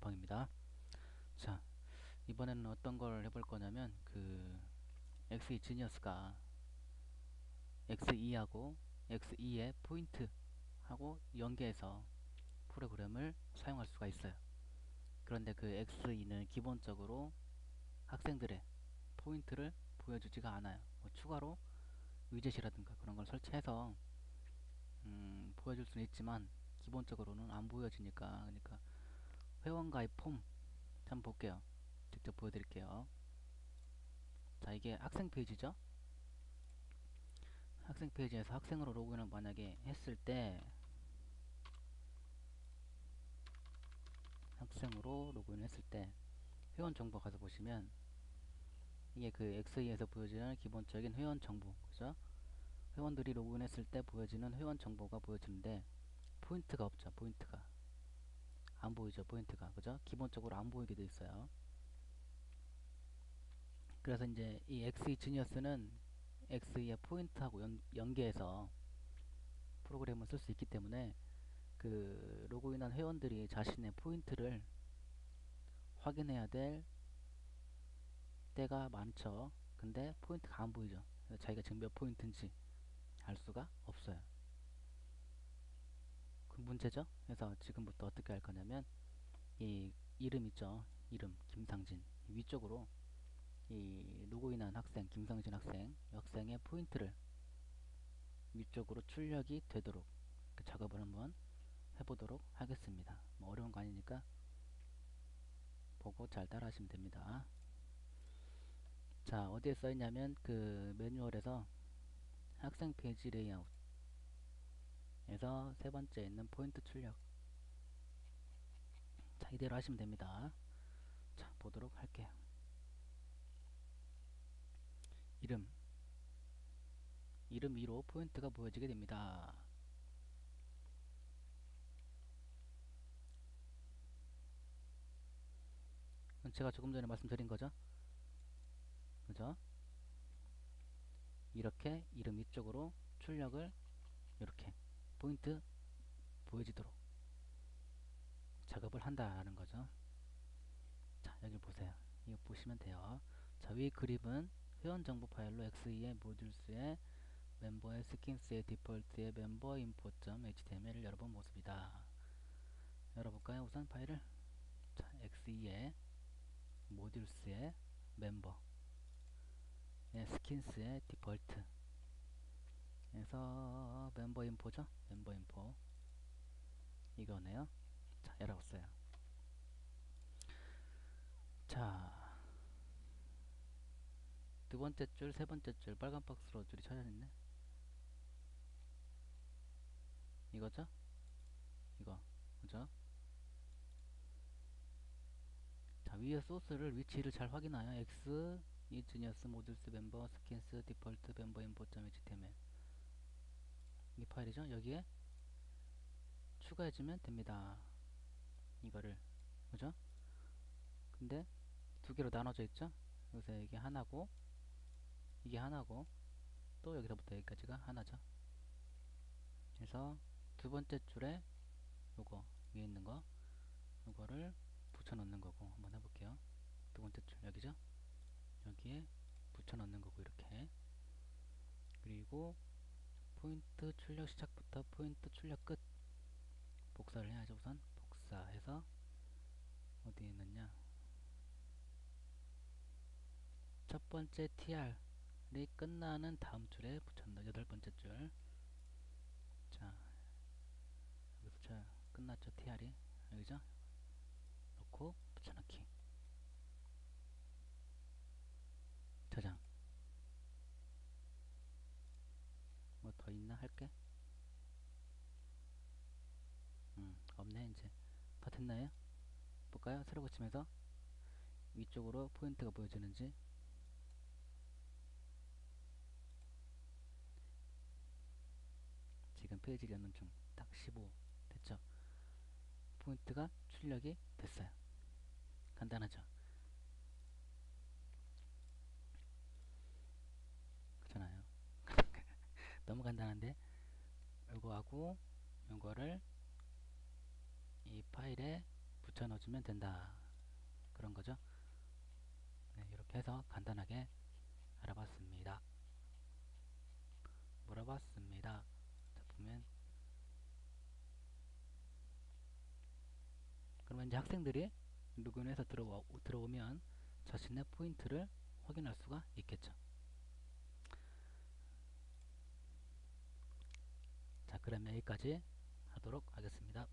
자판입니다. 자, 이번에는 어떤 걸 해볼 거냐면, 그, XE 지니어스가 X2하고 X2의 포인트하고 연계해서 프로그램을 사용할 수가 있어요. 그런데 그 X2는 기본적으로 학생들의 포인트를 보여주지가 않아요. 뭐 추가로 위젯이라든가 그런 걸 설치해서 음, 보여줄 수는 있지만 기본적으로는 안 보여지니까 그러니까 회원가입 폼 한번 볼게요. 직접 보여드릴게요. 자 이게 학생 페이지죠. 학생 페이지에서 학생으로 로그인을 만약에 했을 때 학생으로 로그인 했을 때 회원 정보 가서 보시면 이게 그 X2에서 보여지는 기본적인 회원 정보 그죠? 회원들이 로그인했을 때 보여지는 회원 정보가 보여지는데 포인트가 없죠 포인트가 안 보이죠 포인트가 그죠? 기본적으로 안 보이게 돼 있어요 그래서 이제 이 X2 지니어스는 X2의 포인트하고 연, 연계해서 프로그램을 쓸 수 있기 때문에 그 로그인한 회원들이 자신의 포인트를 확인해야 될 때가 많죠. 근데 포인트가 안 보이죠. 자기가 지금 몇 포인트인지 알 수가 없어요. 그 문제죠. 그래서 지금부터 어떻게 할 거냐면 이 이름 있죠. 이름 김상진 위쪽으로 이 로그인한 학생 김상진 학생 학생의 포인트를 위쪽으로 출력이 되도록 그 작업을 한번 해보도록 하겠습니다. 뭐 어려운 거 아니니까 보고 잘 따라 하시면 됩니다. 자 어디에 써있냐면 그 매뉴얼에서 학생 페이지 레이아웃 에서 세 번째 있는 포인트 출력 자 이대로 하시면 됩니다. 자 보도록 할게요. 이름 이름 위로 포인트가 보여지게 됩니다. 제가 조금 전에 말씀드린 거죠. 그죠? 이렇게 이름 위쪽으로 출력을 이렇게 포인트 보여지도록 작업을 한다는 거죠. 자, 여기 보세요. 이거 보시면 돼요. 자, 위 그립은 회원 정보 파일로 X2의 모듈스의 멤버의 스킨스의 디폴트의 멤버 인포.html을 열어본 모습이다. 열어볼까요? 우선 파일을 자, X2의 모듈스의 멤버 예, 스킨스의 디폴트 에서 멤버 인포죠? 멤버 인포. 이거네요. 자 열어봤어요. 자 두번째 줄 세번째 줄 빨간 박스로 줄이 찾아졌네. 이거죠? 이거 그죠? 자 위에 소스를 위치를 잘 확인하여 x 이 지니어스 모듈스 멤버 스킨스 디폴트 멤버 인포.html 이 파일이죠? 여기에 추가해주면 됩니다. 이거를. 그죠? 근데 두 개로 나눠져 있죠? 그래서 이게 하나고 이게 하나고 또 여기서부터 여기까지가 하나죠? 그래서 두 번째 줄에 요거 위에 있는 거 요거를 붙여 넣는 거고 한번 해볼게요. 두 번째 줄 여기죠? 여기에 붙여 넣는 거고 이렇게. 그리고 포인트 출력 시작부터 포인트 출력 끝. 복사를 해야죠 우선. 복사해서 어디에 넣냐? 첫 번째 tr이 끝나는 다음 줄에 붙였다 여덟 번째 줄. 자 여기서 자 끝났죠 tr이. 여기죠? 넣고 붙여넣기 저장 뭐 더 있나 할게. 음 없네 이제. 다 됐나요? 볼까요? 새로 고치면서? 위쪽으로 포인트가 보여지는지. 지금 페이지 연는 중딱 15 됐죠? 포인트가 출력이 됐어요. 간단하죠 그렇잖아요 너무 간단한데 요거하고 요거를 이 파일에 붙여 붙여 넣어주면 된다. 그런 거죠. 네, 이렇게 해서 간단하게 알아봤습니다. 물어봤습니다. 자, 보면 그러면 이제 학생들이 로그인해서 들어오, 들어오면 자신의 포인트를 확인할 수가 있겠죠. 그러면 여기까지 하도록 하겠습니다.